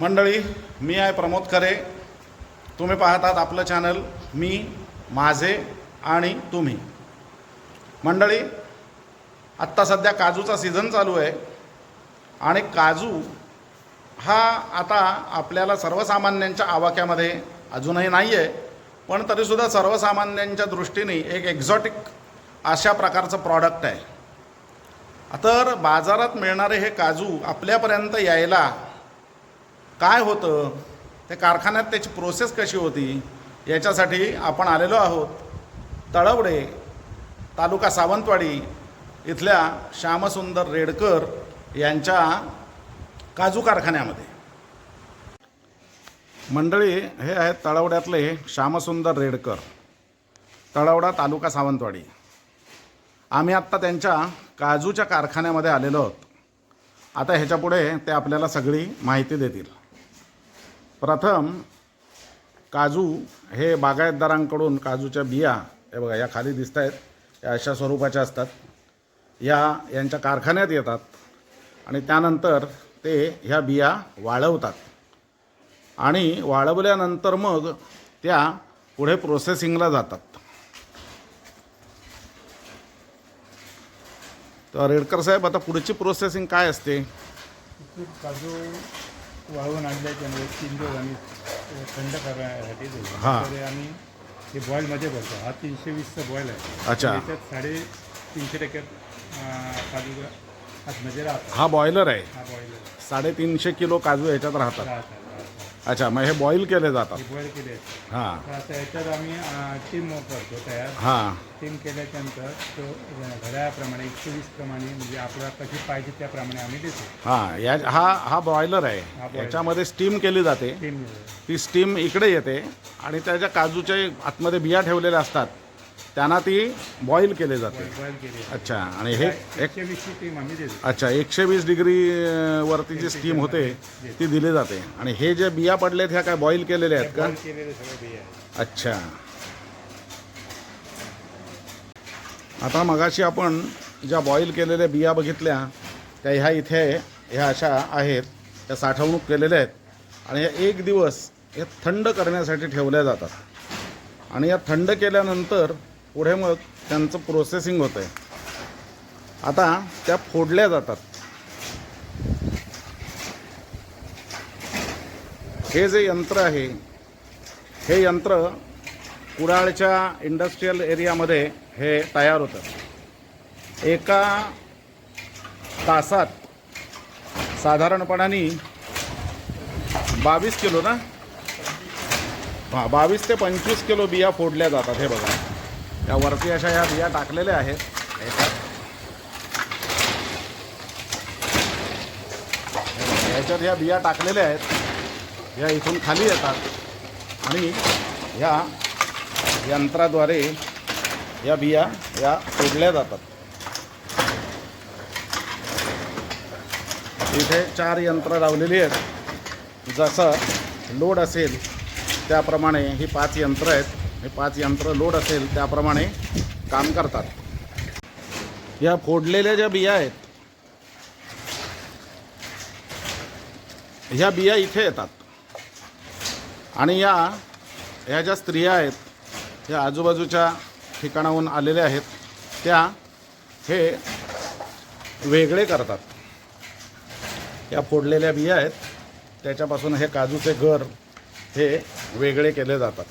मंडळी मी आहे प्रमोद खरे. तुम्ही पाहतात आपलं चॅनल मी माझे आणि तुम्ही. मंडळी आत्ता सध्या काजूचा सीझन चालू आहे आणि काजू हा आता आपल्याला सर्वसामान्यांच्या आवाक्यामध्ये अजूनही नाही आहे पण तरीसुद्धा सर्वसामान्यांच्या दृष्टीने एक एक्झॉटिक अशा प्रकारचं प्रॉडक्ट आहे. तर बाजारात मिळणारे हे काजू आपल्यापर्यंत यायला काय होतं? ते कारखान्यात त्याची प्रोसेस कशी होती? याच्यासाठी आपण आलेलो आहोत. तळवडे तालुका सावंतवाडी इथल्या श्यामसुंदर रेडकर यांच्या काजू कारखान्यामध्ये. मंडळी हे आहेत तळवड्यातले श्यामसुंदर रेडकर. तळवडा तालुका सावंतवाडी. आम्ही आत्ता त्यांच्या काजूच्या कारखान्यामध्ये आलेलो आहोत. आता ह्याच्यापुढे ते आपल्याला सगळी माहिती देतील. प्रथम काजू हे बागायतदारांकडून काजूच्या बिया हे बघा या खाली दिसत आहेत या अशा स्वरूपाच्या असतात. या यांच्या कारखान्यात येतात आणि त्यानंतर ते ह्या बिया वाळवतात. आणि वाळवल्यानंतर मग त्या पुढे प्रोसेसिंगला जातात. तर रेडकर साहेब आता पुढची प्रोसेसिंग काय असते? काजू वाळवून आणल्याच्यामुळे तीन दिवस आम्ही थंड करण्यासाठी ठेवतो. हा. तर आम्ही हे बॉईलमध्ये भरतो हा तीनशे वीसचा बॉईल आहे. अच्छा. त्याच्यात साडे तीनशे टक्के काजू आतमध्ये राहतात. हा बॉयलर आहे. हा बॉईल साडेतीनशे किलो काजू ह्याच्यात राहतात. अच्छा मग हे बॉईल केले जातात. हे बॉईल केले आहेत हां. तर आता याच्यात आम्ही टीम करतो तयार. हां. टीम केल्याच्यानंतर तो घड्याळाप्रमाणे एकशे वीस प्रमाणे म्हणजे आपल्याला कशी पाहिजे त्याप्रमाणे आम्ही देतो. हां या हा हा बॉयलर आहे. boiler. याच्यामध्ये स्टीम केली जाते. ती स्टीम इकडे येते आणि त्याच्या काजूच्या आतमध्ये बिया ठेवलेल्या असतात. त्यांना ती बॉईल केली जाते. बॉईल केली आहे. अच्छा आणि हे एक एकशे वीसची टीम आम्ही देतो. अच्छा एकशे वीस डिग्री अं, वरती जी स्टीम होते ती दिली जाते. आणि हे जे बिया पडलेत ह्या काय बॉईल केलेल्या आहेत का? बॉईल केलेले सगळे बिया आहे. अच्छा. आता मगाशी आपण ज्या बॉईल केलेल्या बिया बघितल्या त्या ह्या इथे ह्या अशा आहेत त्या साठवणूक केलेल्या आहेत. आणि ह्या एक दिवस हे थंड करण्यासाठी ठेवल्या जातात. आणि या थंड केल्यानंतर पुढे मग त्यांचं प्रोसेसिंग होतं आहे आता त्या फोडल्या जातात. हे जे यंत्र आहे हे यंत्र कुडाळच्या इंडस्ट्रीयल एरियामध्ये हे तयार होतं. एका तासात साधारणपणाने बावीस किलो ना? हां बावीस ते पंचवीस किलो बिया फोडल्या जातात हे बघा. या वरती अशा या बिया टाकलेल्या आहेत. याच्यात ह्या बिया टाकलेल्या आहेत. या इथून खाली येतात. आणि ह्या यंत्राद्वारे या बिया या तोडल्या जातात. इथे चार यंत्र लावलेली आहेत. जसं लोड असेल त्याप्रमाणे ही पाच यंत्र आहेत. हे पाच यंत्र लोड असेल त्याप्रमाणे काम करतात. या फोडलेल्या ज्या बिया आहेत ह्या बिया इथे येतात. आणि या ह्या ज्या स्त्रिया आहेत ह्या आजूबाजूच्या ठिकाणाहून आलेल्या आहेत त्या हे वेगळे करतात. या फोडलेल्या बिया आहेत त्याच्यापासून हे काजूचे घर हे वेगळे केले जातात.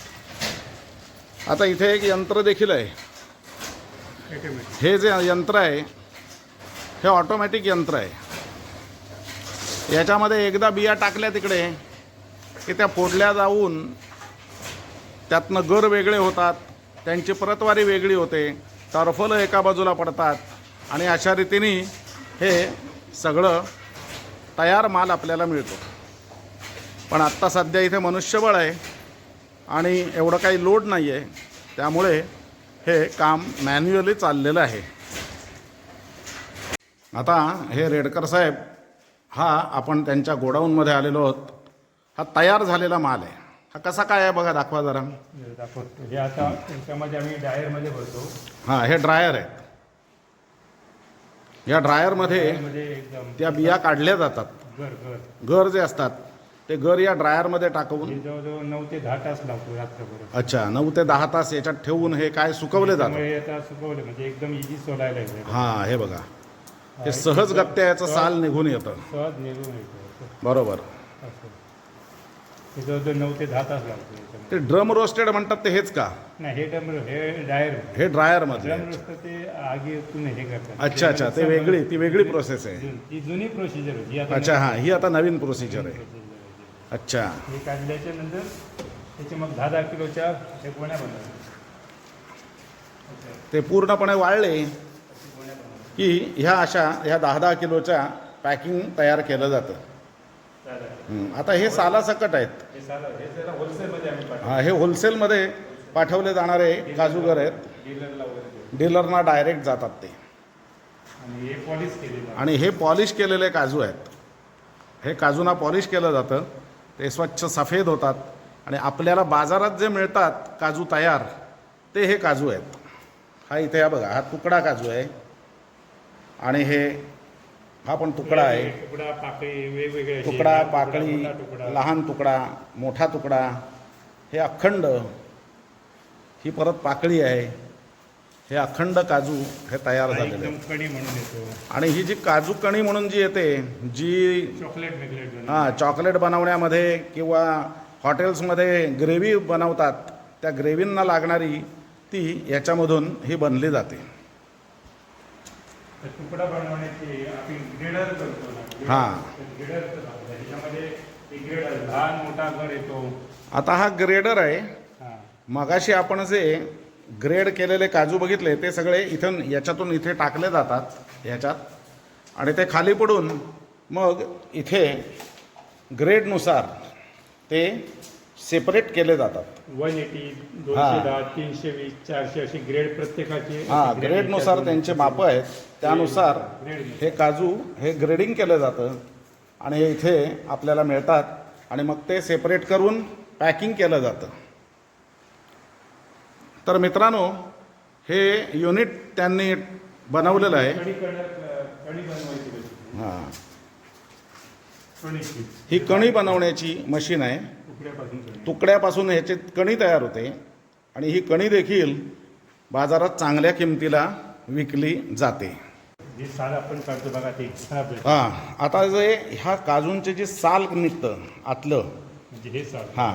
आता इथे एक यंत्र देखील आहे. हे जे यंत्र आहे हे ऑटोमॅटिक यंत्र आहे. याच्यामध्ये एकदा बिया टाकल्या तिकडे की त्या फोडल्या जाऊन त्यातनं गर वेगळे होतात. त्यांची प्रतवारी वेगळी होते. टर्फलं एका बाजूला पडतात. आणि अशा रीतीने हे सगळं तयार माल आपल्याला मिळतो. पण आत्ता सध्या इथे मनुष्यबळ आहे. आणि एवढं काही लोड नाही आहे त्यामुळे हे काम मॅन्युअली चाललेलं आहे. आता हे रेडकर साहेब हा आपण त्यांच्या गोडाऊनमध्ये आलेलो आहोत. हा तयार झालेला माल आहे. हा कसा काय आहे बघा दाखवा जरा. दाखवतो. हे आता त्याच्यामध्ये आम्ही डायरमध्ये भरतो. हां हे ड्रायर आहे. या ड्रायरमध्ये मध्ये एकदम त्या बिया काढल्या जातात. घर घर. घर जे असतात ते गर या ड्रायरमध्ये टाकून हे जवळजवळ नऊ ते दहा तास लावतो रात्रभर. अच्छा नऊ ते दहा तास याच्यात ठेवून हे काय सुकवले जातात? त्यामुळे आता सुकवले म्हणजे एकदम इझी सोलायला येते हां हे बघा. हे सहज गत्या याचं साल निघून येतं. सहज निघून येतो. बरोबर. असं. जवळजवळ नऊ ते दहा तास लागतो याच्यामध्ये ते ड्रम रोस्टेड म्हणतात ते हेच का? नाही हे डम हे डायर हे ड्रायरमध्ये ड्रम रोस्ट ते आगीतून हे करतात अच्छा अच्छा ते वेगळी ती वेगळी प्रोसेस आहे. जुन- ती जुनी प्रोसिजर होती आता अच्छा हां ही आता नवीन प्रोसिजर आहे. procedure. अच्छा. हे काढल्याच्या नंतर त्याचे मग दहा दहा किलोच्या हे गोण्या बनवतात. ते पूर्णपणे वाळले की ह्या अशा ह्या दहा दहा किलोच्या पॅकिंग तयार केलं जातं. आता हे सालासकट आहेत. हे साला हे होलसेलमध्ये हा हे पाठवले जाणारे काजूगर आहेत. डीलरना डायरेक्ट जातात ते. आणि हे पॉलिश केलेलं आणि हे पॉलिश केलेले काजू आहेत. हे काजूना पॉलिश केलं जातं. ते स्वच्छ सफेद होतात. आणि आपल्याला बाजारात जे मिळतात काजू तयार ते हे काजू आहेत. हा इथे हा बघा हा तुकडा काजू आहे. आणि हे हा पण तुकडा आहे. तुकडा पाकळी वेगवेगळे. तुकडा लहान पाकळी. लहान तुकडा मोठा तुकडा हे अखंड ही परत पाकळी आहे. हे अखंड काजू हे तयार हा झालेले कणी म्हणून येतो. आणि ही जी काजू कणी म्हणून जी येते जी चॉकलेट बिकलेट हां चॉकलेट बनवण्यामध्ये किंवा हॉटेल्समध्ये ग्रेव्ही बनवतात त्या ग्रेव्हींना लागणारी ती याच्यामधून ही बनली जाते. तर तुकडा बनवण्याची आपण ग्रेडर करतो ना हां. ग्रेडर त्याच्यामध्ये ग्रेडर लहान मोठा घर येतो. आता हा ग्रेडर आहे. मगाशी आपण जे ग्रेड केलेले काजू बघितले ते सगळे इथून याच्यातून इथे टाकले जातात ह्याच्यात आणि ते खाली पडून मग इथे ग्रेडनुसार ते सेपरेट केले जातात. वन एटी हा. दोनशे दहा तीनशे वीस चारशे अशी ग्रेड प्रत्येकाचे हां ग्रेडनुसार त्यांचे मापं आहेत. त्यानुसार हे काजू हे ग्रेडिंग केलं जातं आणि हे इथे आपल्याला मिळतात आणि मग ते सेपरेट करून पॅकिंग केलं जातं. तर मित्रांनो हे युनिट त्यांनी बनवलेलं आहे. कढी करणार कढी बनवायची कशी? हां. कणीची ही कणी बनवण्याची मशीन आहे. तुकड्यापासून ह्याची कणी तयार होते आणि ही कणी देखील बाजारात चांगल्या किमतीला विकली जाते. जे साल आपण काढतो बघा ते खराब झालं. हां आता जे ह्या काजूंचे जे साल निघतं आतलं म्हणजे हे साल. हा.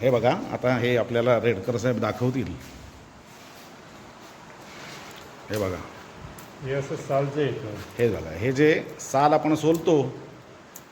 हे बघा आता हे आपल्याला रेडकर साहेब दाखवतील. हे बघा. हे असं साल जे हे झालं हे जे साल आपण सोलतो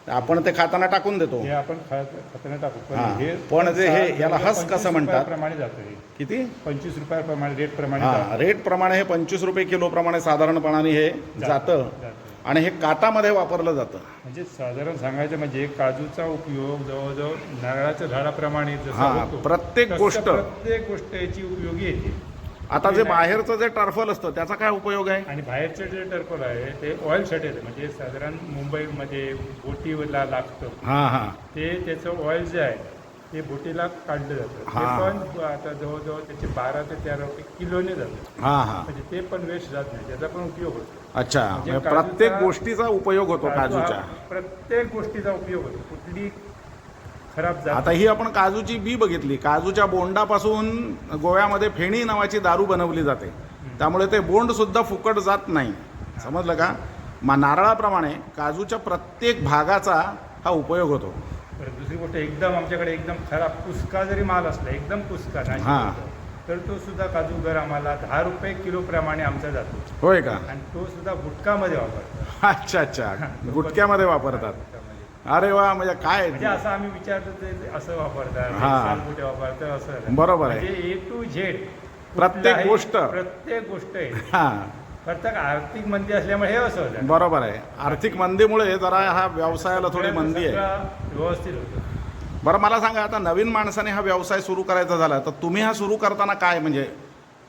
आपण ते खाताना टाकून देतो हे आपण खाताना टाकू पण हा. हे पण जे हे- याला हस 25 कसं म्हणतात? रुपयाप्रमाणे जातं हे किती पंचवीस रुपयाप्रमाणे रेट प्रमाणे हां. रेट प्रमाणे हे पंचवीस रुपये किलोप्रमाणे साधारणपणाने हे जातं जातं. आणि हे काटामध्ये वापरलं जातं म्हणजे साधारण सांगायचं म्हणजे काजूचा उपयोग जवळजवळ नारळाच्या झाडाप्रमाणे जसा हा, होतो, प्रत्येक तसं गोष्ट. प्रत्येक गोष्ट याची उपयोगी येते आता जे बाहेरचं जे टर्फल असतं त्याचा काय उपयोग आहे? आणि बाहेरचं जे टर्फल आहे ते ऑइलसाठी येतं म्हणजे साधारण मुंबईमध्ये बोटीला लागतं. हां हां. ते त्याचं ऑइल जे आहे ते बोटीला काढलं जातं. ते हा. पण आता जवळजवळ त्याचे बारा ते तेरा रुपये किलोने जातं. हां हां. म्हणजे ते पण वेस्ट जात नाही. त्याचा पण उपयोग होतो. अच्छा. म्हणजे म्हणजे काजूचा- प्रत्येक गोष्टीचा उपयोग होतो काजू हा प्रत्येक गोष्टीचा उपयोग होतो. कुठली खराब जात आता ही आपण काजूची बी बघितली. काजूच्या बोंडापासून गोव्यामध्ये फेणी नावाची दारू बनवली जाते. त्यामुळे ते बोंड सुद्धा फुकट जात नाही. समजलं का? मा नारळाप्रमाणे काजूच्या प्रत्येक भागाचा हा उपयोग होतो. दुसरी गोष्ट एकदम आमच्याकडे एकदम खराब कुसका जरी माल असला एकदम कुसका हा. तर तो सुद्धा काजूगर आम्हाला दहा रुपये किलो प्रमाणे आमचा जातो. होय का? आणि तो सुद्धा गुटखामध्ये वापरतो अच्छा अच्छा. गुटक्यामध्ये वापरतात. अरे वा म्हणजे काय म्हणजे असं आम्ही विचारतो ते असं वापरतात हा. सालगुटे वापरतात असं बरोबर आहे. ए टू झेड प्रत्येक गोष्ट. प्रत्येक गोष्ट आहे. हां. प्रत्येक आर्थिक मंदी असल्यामुळे हे असं होतं. बरोबर आहे. आर्थिक मंदीमुळे जरा हा व्यवसायाला थोडी मंदी आहे. व्यवस्थित होतं. बरं मला सांगा आता नवीन माणसाने हा व्यवसाय सुरू करायचा झाला तर तुम्ही हा सुरू करताना काय म्हणजे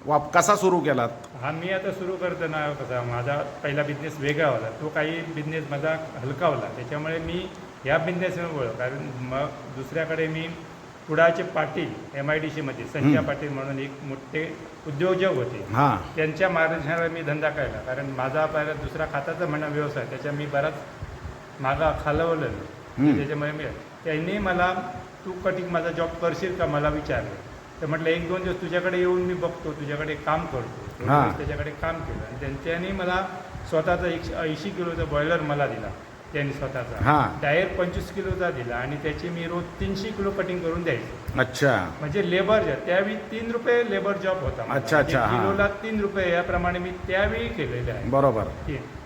वाप कसा सुरू केलात? हा मी आता सुरू करताना कसा माझा पहिला बिझनेस वेगळा होता. तो काही बिझनेस माझा हलका होता. त्याच्यामुळे मी ह्या बिझनेसवर वळलो. कारण मग दुसऱ्याकडे मी कुडाचे पाटील एम आय डी सीमध्ये संजय. पाटील म्हणून एक मोठे उद्योजक होते. हां. त्यांच्या मार्गदर्शनावर मी धंदा केला. कारण माझा पहिला दुसरा खाताचा म्हणा व्यवसाय त्याच्या मी बराच मागा खालवलं. त्याच्यामुळे मी त्यांनी मला तू कटिंग माझा जॉब करशील का मला विचारलं. तर म्हटलं एक दोन दिवस तुझ्याकडे येऊन मी बघतो तुझ्याकडे काम करतो हा. त्याच्याकडे काम केलं. आणि त्यांच्यानी मला स्वतःचा एकशे ऐंशी किलोचा बॉयलर मला दिला. त्यांनी स्वतःचा. टायर पंचवीस किलोचा दिला आणि त्याची मी रोज तीनशे किलो कटिंग करून द्यायचो. अच्छा. म्हणजे लेबर त्यावेळी तीन रुपये लेबर जॉब होता. अच्छा, अच्छा, म्हणजे हा. किलोला तीन रुपये याप्रमाणे मी त्यावेळी केलेले आहे. बरोबर.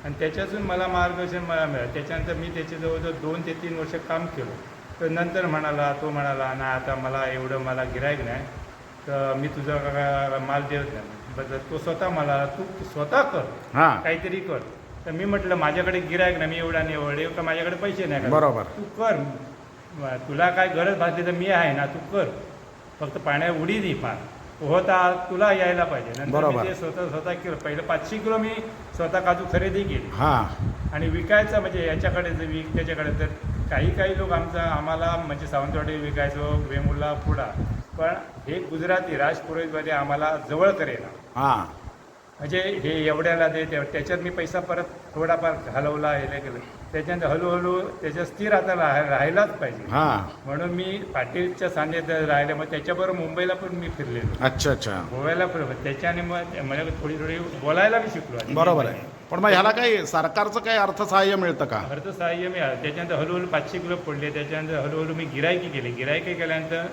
आणि त्याच्यातून मला मार्गदर्शन मला मिळालं. त्याच्यानंतर मी त्याचे जवळजवळ दोन ते तीन वर्ष काम केलं. तर नंतर म्हणाला तो म्हणाला ना आता मला एवढं मला गिरायक नाही. तर मी तुझा माल देत नाही. बरं तो स्वतः मला तू स्वतः कर. हां. काहीतरी कर. तर मी म्हटलं माझ्याकडे गिरायक नाही मी एवढा नाही एवढे. का माझ्याकडे पैसे नाही. का? बरोबर. तू कर. तुला काय गरज भासली तर मी आहे ना तू कर. फक्त पाण्यात उडी दे पार पोहता तुला यायला पाहिजे. नंतर बरोबर. मी ते स्वतः स्वतः केलं. पहिलं पाचशे किलो मी स्वतः काजू खरेदी केली. हां. आणि विकायचं म्हणजे याच्याकडे जे विक त्याच्याकडे तर काही काही लोक आमचा आम्हाला म्हणजे सावंतवाडी विकायचो वेमुला पुडा पण हे गुजराती राजपुरोहितमध्ये आम्हाला जवळ करेना हां. म्हणजे हे एवढ्याला दे त्या- त्याच्यात मी पैसा परत थोडाफार घालवला हे केलं. त्याच्यानंतर हळूहळू त्याच्यात स्थिर आता राह राहायलाच पाहिजे. हां. म्हणून मी पाटीलच्या सान्निध्यात राहिले मग त्याच्याबरोबर मुंबईला पण मी फिरलेलो. अच्छा अच्छा. गोव्याला पण. त्याच्याने मग मला थोडी थोडी बोलायला मी शिकलो. आणि बरोबर आहे. पण मग ह्याला काही सरकारचं काही अर्थसहाय्य मिळतं का? अर्थसहाय्य मिळालं. त्याच्यानंतर हळूहळू पाचशे किलो पडले त्याच्यानंतर हळूहळू मी गिरायकी केली. गिरायकी केल्यानंतर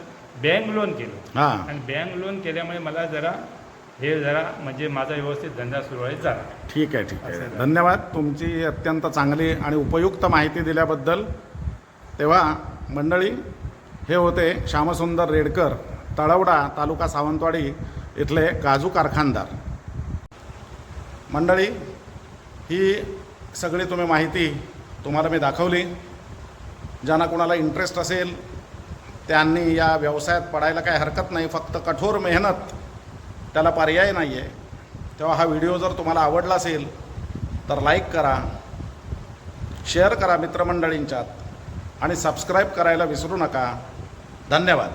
बँक लोन केलं. हां. आणि बँक लोन केल्यामुळे मला जरा हे जरा म्हणजे माझा व्यवस्थित धंदा सुरळीत झाला. ठीक आहे ठीक आहे. धन्यवाद तुमची अत्यंत चांगली आणि उपयुक्त माहिती दिल्याबद्दल. तेव्हा मंडळी हे होते श्यामसुंदर रेडकर तळवडा तालुका सावंतवाडी इथले काजू कारखानदार. मंडळी ही सगळी तुम्ही माहिती तुम्हाला मी दाखवली. ज्यांना कोणाला इंटरेस्ट असेल त्यांनी या व्यवसायात पडायला काही हरकत नाही फक्त कठोर मेहनत. त्याला पर्याय नाही आहे तेव्हा हा व्हिडिओ जर तुम्हाला आवडला असेल तर लाईक करा शेअर करा मित्रमंडळींच्यात आणि सबस्क्राईब करायला विसरू नका. धन्यवाद.